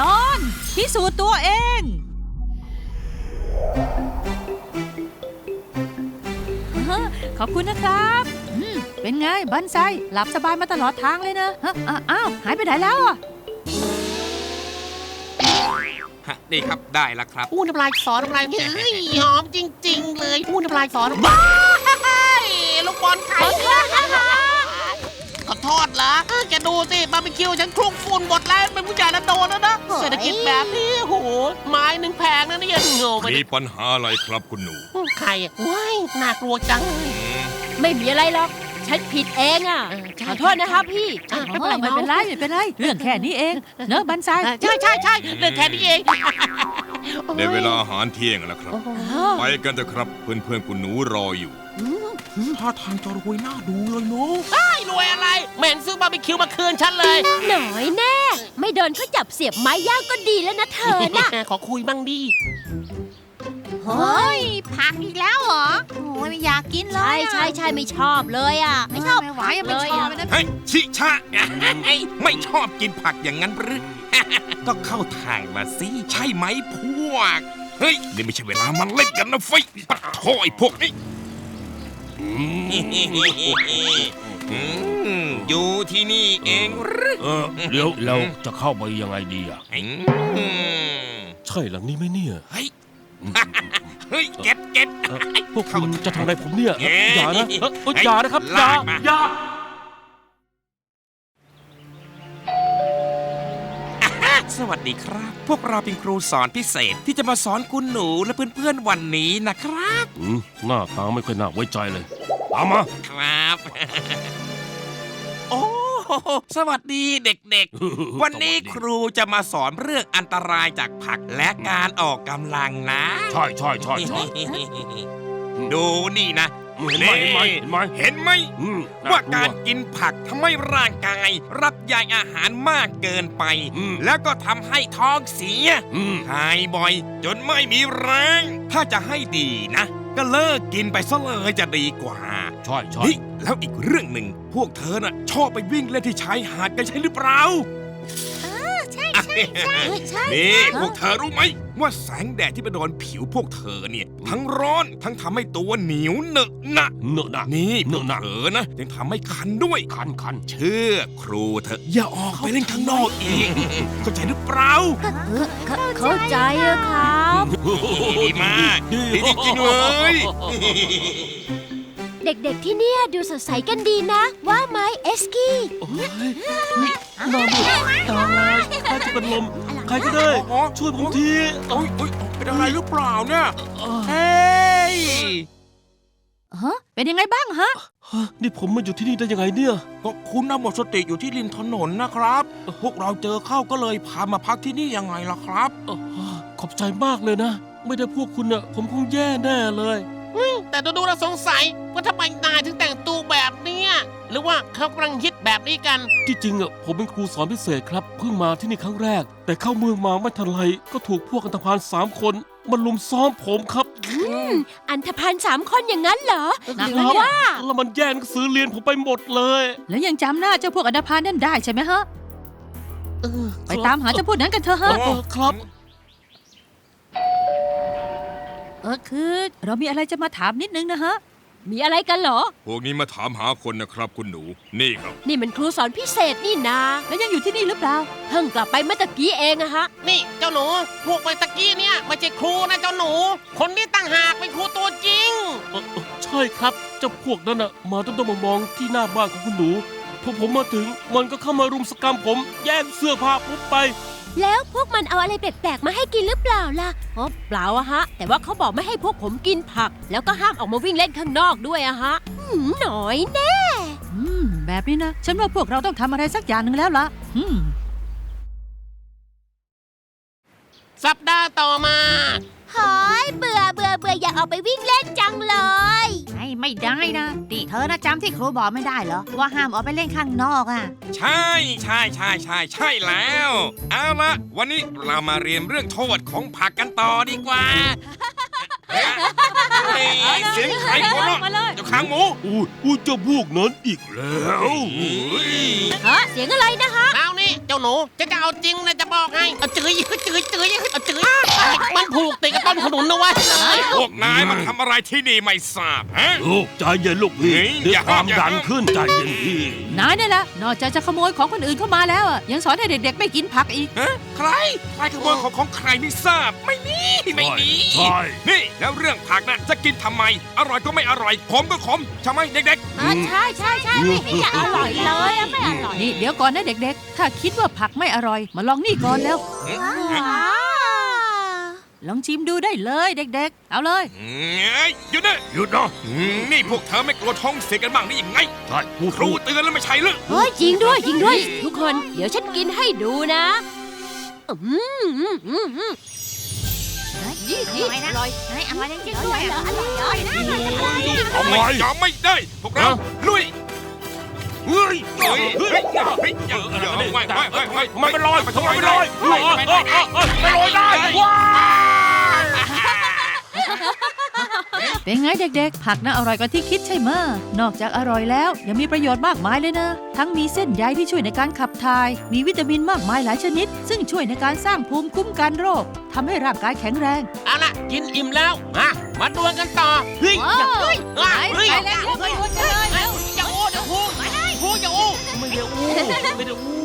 ตอนพิสูจน์ตัวเองฮะขอบคุณนะครับอืมเป็นไงบันไซหลับสบายมาตลอดทางเลยนะฮะอะอ้าวหายไปไหนแล้วอะฮะนี่ครับได้แล้วครับ อู้น้ำลายสอนน้ำลายเฮ้ยหอมจริง ๆ เลยอู้น้ำลายสอนว้ายลูกบอลไข่ข ดูสิบาร์บีคิวฉันคลุกฝุ่นหมดแล้วเป็นผู้ใหญ่แล้วโดนแล้วนะเศรษฐกิจแบบนี้โหไม้หนึ่งแพงนะเนี่ยโง่ไปมีปัญหาอะไรครับคุณหนู ใครอะว้ายน่ากลัวจัง ไม่มีอะไรหรอก ฉันผิดเองอะเออใช่ขอโทษนะครับพี่อะอ๋อไม่เป็นไรไม่เป็นไร เรื่องแค่นี้เอง เนอะบันไซเออใช่ใช่ใช่เรื่องแค่นี้เองได้เวลาอาหารเที่ยงแล้วครับโอ้โหไปกันเถอะครับเพื่อนๆคุณหนูรออยู่ ท่าทางจะรวยหน้าดูเลยเนาะไอ้รวยอะไรแม่งซื้อบาร์บีคิวมาคืนฉันเลย หน่อยแน่ ไม่โดนเขาจับเสียบไม้ย่างก็ดีแล้วนะเธอน่ะ ขอคุยบ้างดิเฮ้ยผักอีกแล้วเหรอโอ้ยไม่อยากกินเลใช่ยใช่ใช่ไม่ชอบเลยอะ ไม่ชอบไม่ไหวผักไม่เลยชอบอะนะเฮ้ยชิชะเฮ้ยไม่ชอบกินผักอย่างนั้นหรือ ก็เข้าทางมาสิ ใช่ไหมพวก เฮ้ย นี่ไม่ใช่เวลามันเล่นกันนะไฟปัดโถไอ้พวกนี้ อืมอยู่ที่นี่เองหรือเออเดี๋ยวเราจะเข้าไปยังไงดีอะ อืมใช่หลังนี้ไหมเนี่ยเฮ้ยเฮ้ยเก็ตเก็ต เอ่อพวกคุณจะทำอะไรผมเนี่ยเอ๊ะอย่านะเอ้ยเอ้ยอย่านะครับอย่าลากมา อย่า สวัสดีครับ พวกเราเป็นครูสอนพิเศษที่จะมาสอนคุณหนูและเพื่อนๆวันนี้นะครับ อืมหน้าตาไม่ค่อยน่าไว้ใจเลยตามมาครับ โอ้สวัสดีเด็กๆ วันนี้ครูจะมาสอนเรื่องอันตรายจากผักและการออกกำลังนะ ใช่ใช่ใช่ใช่ดูนี่นะ เห็นไหมเห็นไหมเห็นไหมเห็นไหมอืมว่าลัการกินผักทำให้ร่างกาย รับใยอาหารมากเกินไป อืมแล้วก็ทำให้ท้องเสียอืมหายบ่อย จนไม่มีแรงถ้าจะให้ดีนะ ก็เลิกกินไปซะเลยจะดีกว่าใช่ใช่ นี่แล้วอีกเรื่องหนึ่ง พวกเธอน่ะชอบไปวิ่งเล่นที่ชายหาดกันใช่หรือเปล่า ใช่ใช่นี่พวกเธอรู้ไหม ว่าแสงแดดที่ไปโดนผิวพวกเธอเนี่ย ทั้งร้อน ทั้งทำให้ตัวเหนียวเหนอะหนะเนอะนะนี่พเนวกอะนะเธอนะยังทำให้คันด้วย คันคันเชื่อครูเถอะอย่าออกไปเล่นข้างนอกอีกเข้าใจหรือเปล่าเข้าใจอะครับ ดีมากดีจริงๆเลยเด็กๆที่เนี่ยดูสดใสกันดีนะ ว่าไหมเอสกี้โอ้ยหน้ามืดตายใครจะเป็นลม ใครก็ได้ ช่วยผมทีโอ้ยโอ้ย เป็นอะไรหรือเปล่าเนี่ยเอ่อเฮ้ยฮะเป็นยังไงบ้างฮะ ฮะนี่ผมมาอยู่ที่นี่ได้ยังไงเนี่ย ก็คุณน่ะหมดสติอยู่ที่ริมถนนนะครับ พวกเราเจอเข้าก็เลยพามาพักที่นี่ยังไงล่ะครับเอ่อขอบใจมากเลยนะ ไม่ได้พวกคุณอะผมคงแย่แน่เลย แต่ดูๆแล้วสงสัยว่าทำไมนายถึงแต่งตัวแบบเนี้ยหรือว่าเขากำลังฮิต แบบนี้กัน ที่จริงอะผมเป็นครูสอนพิเศษครับเพิ่งมาที่นี่ครั้งแรก แต่เข้าเมืองมาไม่ทันไรก็ถูกพวกอันธพาลสามคนมาลุมซ้อมผมครับอันธพาลสามคนอย่างนั้นเหรอหนักหนะรือเนี่ยว่าแล้วมันแย่งหนังสือเรียนผมไปหมดเลย แล้วยังจำหน้าเจ้าพวกอันดพานนั่นได้ใช่ไหมฮะเออไปตามหาเจ้าพวกนั้นกันเถอะฮะเออครับเออคือเรามีอะไรจะมาถามนิดนึงนะฮะ มีอะไรกันเหรอ พวกนี้มาถามหาคนนะครับคุณหนู นี่ครับ นี่มันครูสอนพิเศษนี่นา แล้วยังอยู่ที่นี่หรือเปล่า เพิ่งกลับไปเมื่อตะกี้เองอะฮะ นี่เจ้าหนูพวกไปตะกี้เนี่ยไม่ใช่ครูนะเจ้าหนู คนที่ตั้งหากเป็นครูตัวจริง เอ่อเอ่อใช่ครับเจ้าพวกนั้นอะมาต้องต้องมามองที่หน้าบ้านของคุณหนูพอผมมาถึงมันก็เข้ามารุมสกรรมผมแย่งเสื้อผ้าผมไป แล้วพวกมันเอาอะไรแปลกๆมาให้กินหรือเปล่าล่ะอ๋อเปล่าอะฮะ แต่ว่าเขาบอกไม่ให้พวกผมกินผัก แล้วก็ห้ามออกมาวิ่งเล่นข้างนอกด้วยอะฮะหืมหน่อยแน่ อืม แบบนี้นะ ฉันว่าพวกเราต้องทำอะไรสักอย่างหนึ่งแล้วล่ะอืม สัปดาห์ต่อมา หอยเบื่อ เบื่อเบื่ออยากออกไปวิ่งเล่นจังเลย ไม่ไม่ได้นะติเธอนะจำที่ครูบอกไม่ได้เหรอ ว่าห้ามออกไปเล่นข้างนอกอะ ใช่ใช่ใช่ใช่ใช่แล้ว เอาละวันนี้เรามาเรียนเรื่องโทษของผักกันต่อดีกว่าเฮ้ยเสียงใครหัวเราะมาเลยเจ้าขางหมูอุ้ยอุ้ยเจ้าพวกนั้นอีกแล้ว เฮ้ยฮะเสียงอะไรนะคะ เอานี่เจ้าหนูจะจะเอาจริงนะจะจะ บอกให้เอาจื้อจื้อจื้อเอาจื้อมันผูกติดกับต้นขนุนนะเว้ยพวกนายมาทำอะไรที่นี่ไม่ทราบฮะ ลูกใจเย็นลูกพี่เฮ้ยเดี๋ยอย่าวความอย่าดันขึ้นใจเย็นพี่ นายนี่แหละนอกจากจะขโมยของคนอื่นเข้ามาแล้วอะยังสอนให้เด็กๆไม่กินผักอีก ฮะใครใครขโมยของของใครไม่ทราบ ไม่มีไม่มีใช่นี่แล้วเรื่องผักน่ะจะกินทำไม อร่อยก็ไม่อร่อยขมก็ขมใช่ไหมเด็กอ่าใช่ใช่ใช่ไม่เห็นจะอร่อยเลยอะไม่อร่อย นี่เดี๋ยวก่อนนะเด็กๆ ถ้าคิดว่าผักไม่อร่อย มาลองนี่ก่อนแล้วอ่าลองชิมดูได้เลยเด็กๆ เอาเลยๆเอ้ยหยุดนะหยุดนะอืมนี่พวกเธอไม่กลัวท้องเสียกันบ้างนี่ยังไงใช่พูดครูถูกเตือนแล้วไม่ใช่หรือเฮ้ยจริงด้วยจริงด้วย ทุกคนเดี๋ยวฉันกินให้ดูนะอืมอืมอืมอืมนี่นี่อร่อยอร่อยอร่อยจริงๆด้วยอร่อยอร่อยนะเอาไม่ยอมไม่ได้พวกเราลุย เฮ้ยเฮ้ยเฮ้ยเฮ้ยอย่าเฮ้ยอย่าอย่าไม่ไม่ไม่ไม่ไมไม่ลอยทำไมไม่ลอยไม่เออไม่เออเออเออไม่ลอยได้ว้าเป็นไงเด็กๆ ผักน่าอร่อยกว่าที่คิดใช่ไหมนอกจากอร่อยแล้วยังมีประโยชน์มากมายเลยนะ ทั้งมีเส้นใยที่ช่วยในการขับถ่าย มีวิตามินมากมายหลายชนิด ซึ่งช่วยในการสร้างภูมิคุ้มกันโรคทำให้ร่างกายแข็งแรง เอาละกินอิ่มแล้ว มา มาดวลกันต่อ เฮ้ยอยเฮ้ยเฮ้ยไปแล้วไปดวลกัน เล